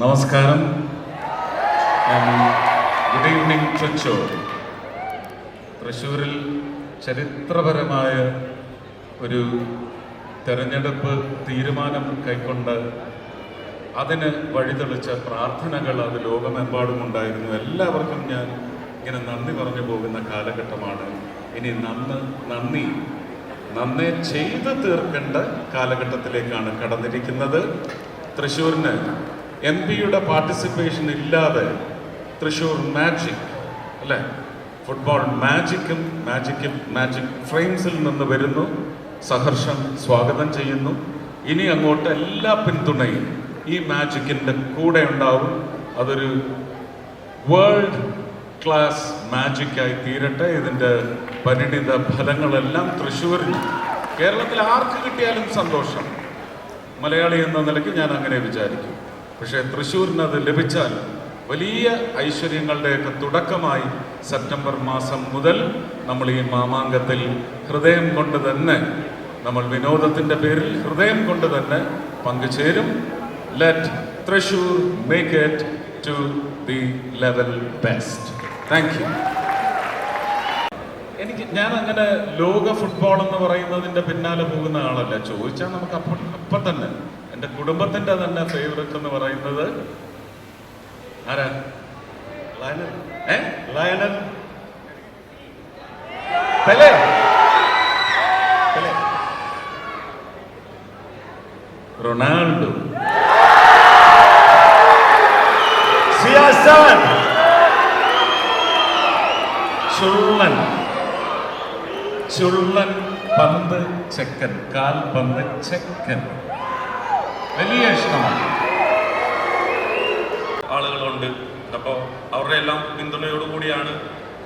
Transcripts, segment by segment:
നമസ്കാരം. Good evening Thrissur തൃശ്ശൂരിൽ ചരിത്രപരമായ ഒരു തെരഞ്ഞെടുപ്പ് തീരുമാനം കൈക്കൊണ്ട് അതിന് വഴിതെളിച്ച പ്രാർത്ഥനകൾ അത് ലോകമെമ്പാടും ഉണ്ടായിരുന്നു. എല്ലാവർക്കും ഞാൻ ഇങ്ങനെ നന്ദി പറഞ്ഞു പോകുന്ന കാലഘട്ടമാണ്. ഇനി നന്ന് നന്ദി നന്നെ ചെയ്തു തീർക്കേണ്ട കാലഘട്ടത്തിലേക്കാണ് കടന്നിരിക്കുന്നത്. തൃശ്ശൂരിന് എം പിയുടെ പാർട്ടിസിപ്പേഷൻ ഇല്ലാതെ തൃശ്ശൂർ മാജിക് അല്ലേ? ഫുട്ബോൾ മാജിക്കും മാജിക്കും മാജിക് ഫ്രെയിംസിൽ നിന്ന് വരുന്നു. സഹർഷം സ്വാഗതം ചെയ്യുന്നു. ഇനി അങ്ങോട്ട് എല്ലാ പിന്തുണയും ഈ മാജിക്കിന്റെ കൂടെ ഉണ്ടാവും. അതൊരു വേൾഡ് ക്ലാസ് മാജിക്കായി തീരട്ടെ. ഇതിന്റെ പരിണിത ഫലങ്ങളെല്ലാം തൃശ്ശൂരിന് കേരളത്തിൽ ആർക്ക് കിട്ടിയാലും സന്തോഷം. മലയാളി എന്ന നിലയ്ക്ക് ഞാൻ അങ്ങനെ വിചാരിക്കും. പക്ഷേ തൃശ്ശൂരിന് അത് ലഭിച്ചാൽ വലിയ ഐശ്വര്യങ്ങളുടെയൊക്കെ തുടക്കമായി സെപ്റ്റംബർ മാസം മുതൽ നമ്മൾ ഈ മാമാങ്കത്തിൽ ഹൃദയം കൊണ്ട് തന്നെ നമ്മൾ വിനോദത്തിന്റെ പേരിൽ ഹൃദയം കൊണ്ട് തന്നെ പങ്കുചേരും. Let Thrissur make it to the level best thank you എനിക്ക് ഞാൻ അങ്ങനെ ലോക ഫുട്ബോൾ എന്ന് പറയുന്നതിന്റെ പിന്നാലെ പോകുന്ന ആളല്ല. ചോദിച്ചാൽ നമുക്ക് അപ്പം അപ്പം തന്നെ. എന്റെ കുടുംബത്തിന്റെ തന്നെ ഫേവററ്റ് എന്ന് പറയുന്നത് ആരാ? ലയണൽ ഏ? Lionel Pele Ronaldo. സിയാസൻ. ചുള്ളൻ ചുള്ളൻ പന്ത് ചെക്കൻ കാൽ പന്ത് ചെക്കൻ. വലിയ ഇഷ്ടമാണ്. ആളുകളുണ്ട്. അപ്പോൾ അവരുടെ എല്ലാം പിന്തുണയോടുകൂടിയാണ്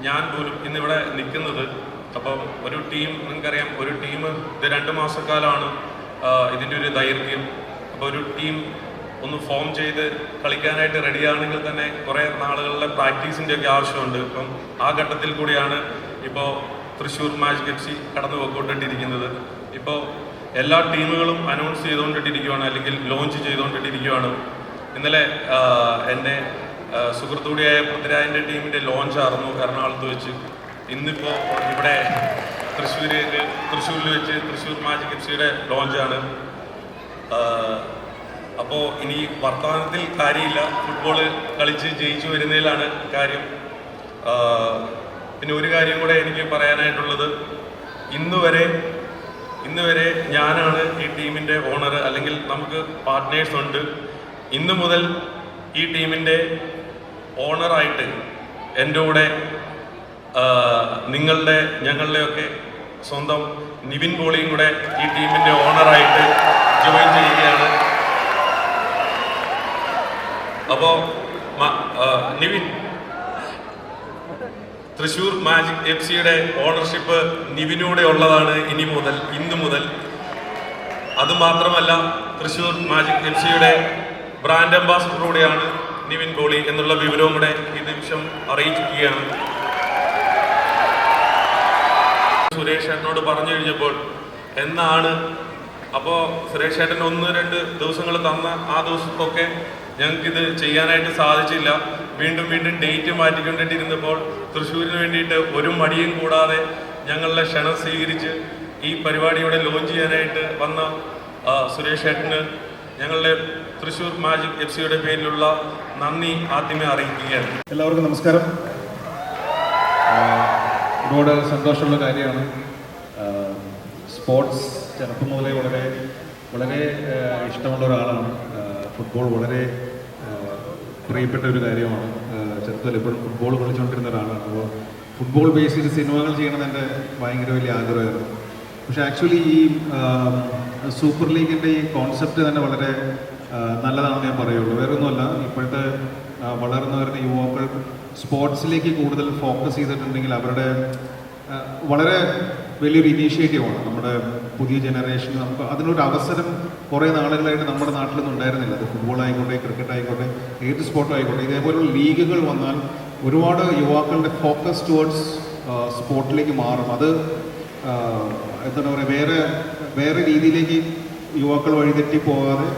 ഞാൻ പോലും ഇന്നിവിടെ നിൽക്കുന്നത്. അപ്പം ഒരു ടീം നിങ്ങൾക്കറിയാം ഒരു ടീം ഇത് രണ്ട് മാസക്കാലമാണ് ഇതിന്റെ ഒരു ദൈർഘ്യം. അപ്പോൾ ഒരു ടീം ഒന്ന് ഫോം ചെയ്ത് കളിക്കാനായിട്ട് റെഡിയാണെങ്കിൽ തന്നെ കുറേ നാളുകളിലെ പ്രാക്ടീസിന്റെ ഒക്കെ ആവശ്യമുണ്ട്. ഇപ്പം ആ ഘട്ടത്തിൽ കൂടിയാണ് ഇപ്പോൾ തൃശ്ശൂർ മാച്ച് എഫ് സി കടന്നു പോയിക്കൊണ്ടിട്ടിരിക്കുന്നത് ഇപ്പോൾ എല്ലാ ടീമുകളും അനൗൺസ് ചെയ്തുകൊണ്ടിട്ടിരിക്കുകയാണ് അല്ലെങ്കിൽ ലോഞ്ച് ചെയ്തുകൊണ്ടിട്ടിരിക്കുകയാണ്. ഇന്നലെ എന്റെ സുഹൃത്തുകൂടിയായ പൃഥ്വിരാജിന്റെ ടീമിന്റെ ലോഞ്ച് ആയിരുന്നു എറണാകുളത്ത് വെച്ച്. ഇന്നിപ്പോൾ ഇവിടെ തൃശ്ശൂരിൽ തൃശ്ശൂരിൽ വെച്ച് തൃശ്ശൂർ മാജിക് എഫ് സിയുടെ ലോഞ്ചാണ് അപ്പോൾ ഇനി വർത്തമാനത്തിൽ കാര്യമില്ല. ഫുട്ബോൾ കളിച്ച് ജയിച്ചു വരുന്നതിലാണ് കാര്യം. പിന്നെ ഒരു കാര്യം കൂടെ എനിക്ക് പറയാനായിട്ടുള്ളത്. ഇന്ന് വരെ ഇന്ന് വരെ ഞാനാണ് ഈ ടീമിന്റെ ഓണർ അല്ലെങ്കിൽ നമുക്ക് പാർട്ട്നേഴ്സ് ഉണ്ട്. ഇന്ന് മുതൽ ഈ ടീമിന്റെ ഓണറായിട്ട് എന്റെ കൂടെ നിങ്ങളുടെ ഞങ്ങളുടെയൊക്കെ സ്വന്തം നിവിൻ പോളിയും കൂടെ ഈ ടീമിന്റെ ഓണറായിട്ട് ജോയിൻ ചെയ്യുകയാണ്. അപ്പോൾ നിവിൻ തൃശൂർ മാജിക് എഫ് സിയുടെ ഓണർഷിപ്പ് നിവിനൂടെ ഉള്ളതാണ് ഇനി മുതൽ ഇന്നു മുതൽ. അതുമാത്രമല്ല തൃശൂർ മാജിക് എഫ് സിയുടെ ബ്രാൻഡ് അംബാസഡർ കൂടെയാണ് നിവിൻ കോളി എന്നുള്ള വിവരവും കൂടെ ഈ നിമിഷം അറിയിക്കുകയാണ് സുരേഷ് ഏട്ടനോട് പറഞ്ഞു കഴിഞ്ഞപ്പോൾ എന്നാണ്? അപ്പോൾ സുരേഷ് ഏട്ടൻ ഒന്ന് രണ്ട് ദിവസങ്ങൾ തന്ന ആ ദിവസത്തൊക്കെ ഞങ്ങൾക്കിത് ചെയ്യാനായിട്ട് സാധിച്ചില്ല. വീണ്ടും വീണ്ടും ഡേറ്റ് മാറ്റിക്കൊണ്ടിട്ടിരുന്നപ്പോൾ തൃശ്ശൂരിന് വേണ്ടിയിട്ട് ഒരു മടിയും കൂടാതെ ഞങ്ങളുടെ ക്ഷണം സ്വീകരിച്ച് ഈ പരിപാടിയുടെ ലോഞ്ച് ചെയ്യാനായിട്ട് വന്ന സുരേഷ് ഏട്ടന് ഞങ്ങളുടെ തൃശ്ശൂർ മാജിക് എഫ് സിയുടെ പേരിലുള്ള നന്ദി ആദ്യമേ അറിയിക്കുകയാണ്. എല്ലാവർക്കും നമസ്കാരം. ഒരുപാട് സന്തോഷമുള്ള കാര്യമാണ്. സ്പോർട്സ് ചെറുപ്പം മുതലേ വളരെ വളരെ ഇഷ്ടമുള്ള ഒരാളാണ്. ഫുട്ബോൾ വളരെ പ്രിയപ്പെട്ട ഒരു കാര്യമാണ്. ചെറുപ്പത്തിൽ എപ്പോഴും ഫുട്ബോൾ കളിച്ചുകൊണ്ടിരുന്ന ഒരാളാണ്. അപ്പോൾ ഫുട്ബോൾ ബേസ് ചെയ്ത് സിനിമകൾ ചെയ്യണം എന്റെ ഭയങ്കര വലിയ ആഗ്രഹമായിരുന്നു. പക്ഷേ ആക്ച്വലി ഈ സൂപ്പർ ലീഗിന്റെ ഈ കോൺസെപ്റ്റ് തന്നെ വളരെ നല്ലതാണെന്ന് ഞാൻ പറയുള്ളൂ. വേറെ ഒന്നുമല്ല ഇപ്പോഴത്തെ വളർന്നു വരുന്ന യുവാക്കൾ സ്പോർട്സിലേക്ക് കൂടുതൽ ഫോക്കസ് ചെയ്തിട്ടുണ്ടെങ്കിൽ അവരുടെ വളരെ വലിയൊരു ഇനീഷ്യേറ്റീവാണ് നമ്മുടെ പുതിയ ജനറേഷൻ നമുക്ക് അതിനൊരു അവസരം കുറേ നാളുകളായിട്ട് നമ്മുടെ നാട്ടിലൊന്നും ഉണ്ടായിരുന്നില്ല. അത് ഫുട്ബോൾ ആയിക്കോട്ടെ ക്രിക്കറ്റ് ആയിക്കോട്ടെ ഏത് സ്പോർട്ടും ആയിക്കോട്ടെ ഇതേപോലുള്ള ലീഗുകൾ വന്നാൽ ഒരുപാട് യുവാക്കളുടെ ഫോക്കസ് ടുവേർഡ്സ് സ്പോർട്ടിലേക്ക് മാറും. അത് എന്താണ് പറയുക വേറെ വേറെ രീതിയിലേക്ക് യുവാക്കൾ വഴിതെറ്റി പോകാതെ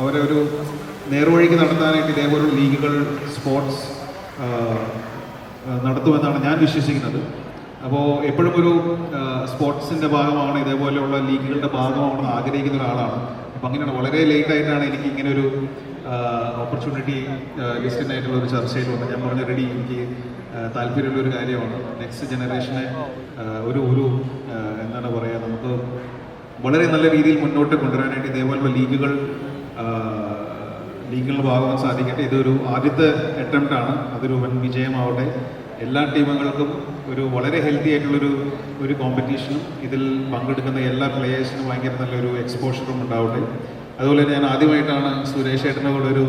അവരെ ഒരു നേർവഴിക്ക് നടത്താനായിട്ട് ഇതേപോലുള്ള ലീഗുകൾ സ്പോർട്സ് നടത്തുമെന്നാണ് ഞാൻ വിശ്വസിക്കുന്നത്. അപ്പോൾ എപ്പോഴും ഒരു സ്പോർട്സിന്റെ ഭാഗമാണ് ഇതേപോലെയുള്ള ലീഗുകളുടെ ഭാഗമാണെന്ന് ആഗ്രഹിക്കുന്ന ഒരാളാണ്. അപ്പം അങ്ങനെയാണ് വളരെ ലേറ്റ് ആയിട്ടാണ് എനിക്ക് ഇങ്ങനെ ഒരു ഓപ്പർച്യൂണിറ്റി ലിസ്റ്റിനായിട്ടുള്ള ഒരു ചർച്ചയിൽ വന്നത്. ഞാൻ പറഞ്ഞ റെഡി എനിക്ക് താല്പര്യമുള്ള ഒരു കാര്യമാണ്. നെക്സ്റ്റ് ജനറേഷനെ ഒരു ഒരു എന്താണ് പറയുക നമുക്ക് വളരെ നല്ല രീതിയിൽ മുന്നോട്ട് കൊണ്ടുവരാനായിട്ട് ഇതേപോലുള്ള ലീഗുകൾ ലീഗുകളുടെ ഭാഗമാകാൻ സാധിക്കട്ടെ. ഇതൊരു ആദ്യത്തെ അറ്റംപ്റ്റ് ആണ്. അതൊരു വൻ വിജയമാവട്ടെ. എല്ലാ ടീമുകൾക്കും ഒരു വളരെ ഹെൽത്തി ആയിട്ടുള്ളൊരു ഒരു കോമ്പറ്റീഷനും ഇതിൽ പങ്കെടുക്കുന്ന എല്ലാ പ്ലേയേഴ്സിനും ഭയങ്കര നല്ലൊരു എക്സ്പോഷറും ഉണ്ടാവട്ടെ. അതുപോലെ ഞാൻ ആദ്യമായിട്ടാണ് സുരേഷ് ഏട്ടനോട് ഒരു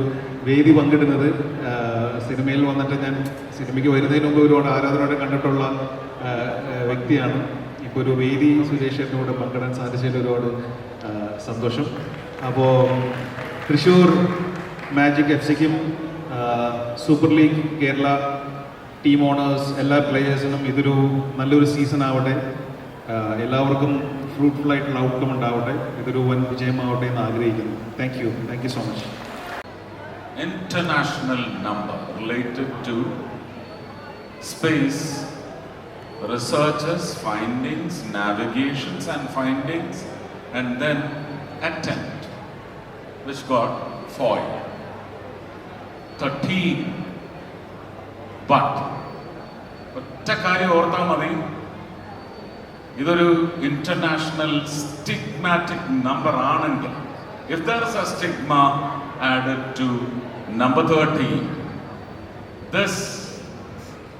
വേദി പങ്കിടുന്നത്. സിനിമയിൽ വന്നിട്ട് ഞാൻ സിനിമയ്ക്ക് വരുന്നതിന് മുമ്പ് ഒരുപാട് ആരാധനയോടെ കണ്ടിട്ടുള്ള വ്യക്തിയാണ്. ഇപ്പോൾ ഒരു വേദി സുരേഷ് ഏട്ടനോട് പങ്കിടാൻ സാധിച്ചതിൽ ഒരുപാട് സന്തോഷം. അപ്പോൾ Thrissur magic F സിക്കും super league Kerala team owners എല്ലാ പ്ലേയേഴ്സിനും ഇതൊരു നല്ലൊരു സീസൺ ആവട്ടെ. എല്ലാവർക്കും ഫ്രൂട്ട്ഫുൾ ആയിട്ടുള്ള ഔട്ട്കം ഉണ്ടാവട്ടെ. ഇതൊരു വൻ വിജയമാവട്ടെ എന്ന് ആഗ്രഹിക്കുന്നു. Thank you thank you so much international number related to space researches findings navigations and findings and then attempt which god foil thirteen but ഒറ്റ കാര്യം ഓർത്താൽ മതി ഇതൊരു ഇന്റർനാഷണൽ സ്റ്റിഗ്മാറ്റിക് നമ്പർ ആണെങ്കിൽ if there is a stigma added to number thirty this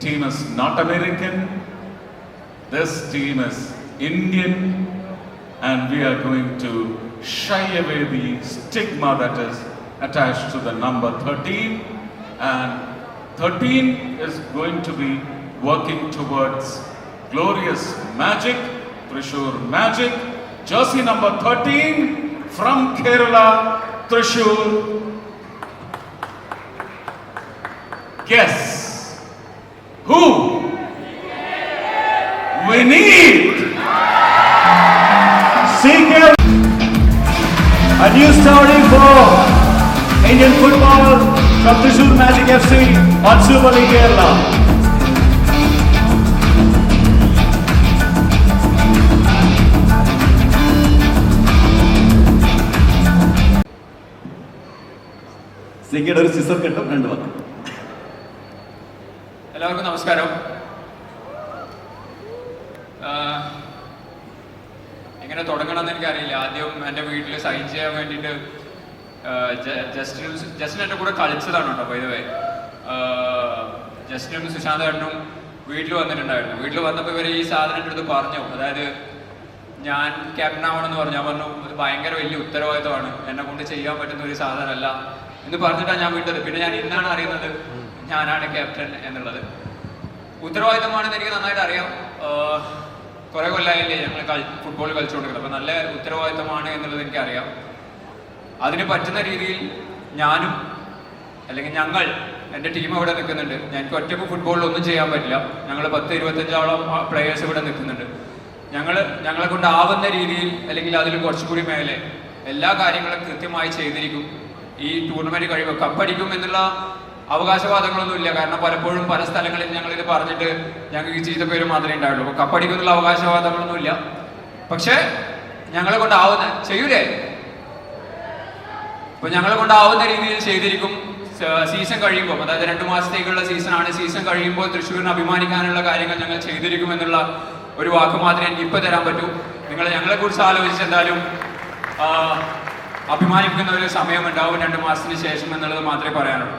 team is not American this team is Indian and we are going to shy away the stigma that is attached to the number 13 and 13 is going to be working towards glorious magic Trishur magic jersey number 13 from Kerala Trishur. Guess who? We need Seeker, a new story for Indian football from Thrissur Magic FC on Super League Kerala. സിംഗയുടെ ഒരു scissor കിട്ടും രണ്ട് മക്കൾ എല്ലാവർക്കും നമസ്കാരം. എങ്ങനെ തുടങ്ങണമെന്ന് എനിക്കറിയില്ല. ആദ്യം എന്റെ വീട്ടിൽ സൈൻ ചെയ്യാൻ വേണ്ടിയിട്ട് ജസ്റ്റിനും ജസ്റ്റിൻ എന്റെ കൂടെ കളിച്ചതാണ് കേട്ടോ പൈതവേ ജസ്റ്റിനും സുശാന്ത് ഏട്ടനും വീട്ടിൽ വന്നിട്ടുണ്ടായിരുന്നു. വീട്ടിൽ വന്നപ്പോൾ ഇവർ ഈ സാധനം എന്റെ അടുത്ത് പറഞ്ഞു. അതായത് ഞാൻ ക്യാപ്റ്റൻ ആവണമെന്ന് പറഞ്ഞു. ഞാൻ പറഞ്ഞു ഭയങ്കര വലിയ ഉത്തരവാദിത്തമാണ് എന്നെ കൊണ്ട് ചെയ്യാൻ പറ്റുന്ന ഒരു സാധനമല്ല. എന്ന് പറഞ്ഞിട്ടാണ് ഞാൻ വിട്ടത്. പിന്നെ ഞാൻ ഇന്നാണ് അറിയുന്നത് ഞാനാണ് ക്യാപ്റ്റൻ എന്നുള്ളത്. ഉത്തരവാദിത്തമാണെന്ന് എനിക്ക് നന്നായിട്ട് അറിയാം. കുറെ കൊല്ലായില്ലേ ഞങ്ങൾ ഫുട്ബോൾ കളിച്ചുകൊണ്ടിരിക്കുന്നത് അപ്പം നല്ല ഉത്തരവാദിത്തമാണ് എന്നുള്ളത് എനിക്കറിയാം. അതിന് പറ്റുന്ന രീതിയിൽ ഞാനും അല്ലെങ്കിൽ ഞങ്ങൾ എന്റെ ടീം അവിടെ നിൽക്കുന്നുണ്ട്. ഞങ്ങൾക്ക് ഒറ്റയ്ക്ക് ഫുട്ബോളിൽ ഒന്നും ചെയ്യാൻ പറ്റില്ല. ഞങ്ങൾ പത്ത് ഇരുപത്തഞ്ചോളം പ്ലേയേഴ്സ് ഇവിടെ നിൽക്കുന്നുണ്ട്. ഞങ്ങൾ ഞങ്ങളെ കൊണ്ടാവുന്ന രീതിയിൽ അല്ലെങ്കിൽ അതിൽ കുറച്ചുകൂടി മേലെ എല്ലാ കാര്യങ്ങളും കൃത്യമായി ചെയ്തിരിക്കും. ഈ ടൂർണമെന്റ് കഴിയുമ്പോൾ കപ്പടിക്കും എന്നുള്ള അവകാശവാദങ്ങളൊന്നുമില്ല. കാരണം പലപ്പോഴും പല സ്ഥലങ്ങളിൽ ഞങ്ങൾ ഇത് പറഞ്ഞിട്ട് ഞങ്ങൾക്ക് ചീത്ത പേര് മാത്രമേ ഉണ്ടാവുള്ളൂ. അപ്പോൾ കപ്പടിക്കും എന്നുള്ള അവകാശവാദങ്ങളൊന്നും ഇല്ല പക്ഷേ ഞങ്ങളെ കൊണ്ടാവുന്ന ചെയ്യൂലേ? അപ്പൊ ഞങ്ങളെ കൊണ്ടാവുന്ന രീതിയിൽ ചെയ്തിരിക്കും സീസൺ കഴിയുമ്പോൾ അതായത് രണ്ടു മാസത്തേക്കുള്ള സീസൺ ആണ്. സീസൺ കഴിയുമ്പോൾ തൃശ്ശൂരിന് അഭിമാനിക്കാനുള്ള കാര്യങ്ങൾ ഞങ്ങൾ ചെയ്തിരിക്കും എന്നുള്ള ഒരു വാക്ക് മാത്രമേ എനിക്ക് ഇപ്പൊ തരാൻ പറ്റൂ. നിങ്ങൾ ഞങ്ങളെ കുറിച്ച് ആലോചിച്ച് എന്തായാലും ആ, അഭിമാനിക്കുന്ന ഒരു സമയം ഉണ്ടാവും രണ്ട് മാസത്തിന് ശേഷം എന്നുള്ളത് മാത്രമേ പറയാനുള്ളൂ.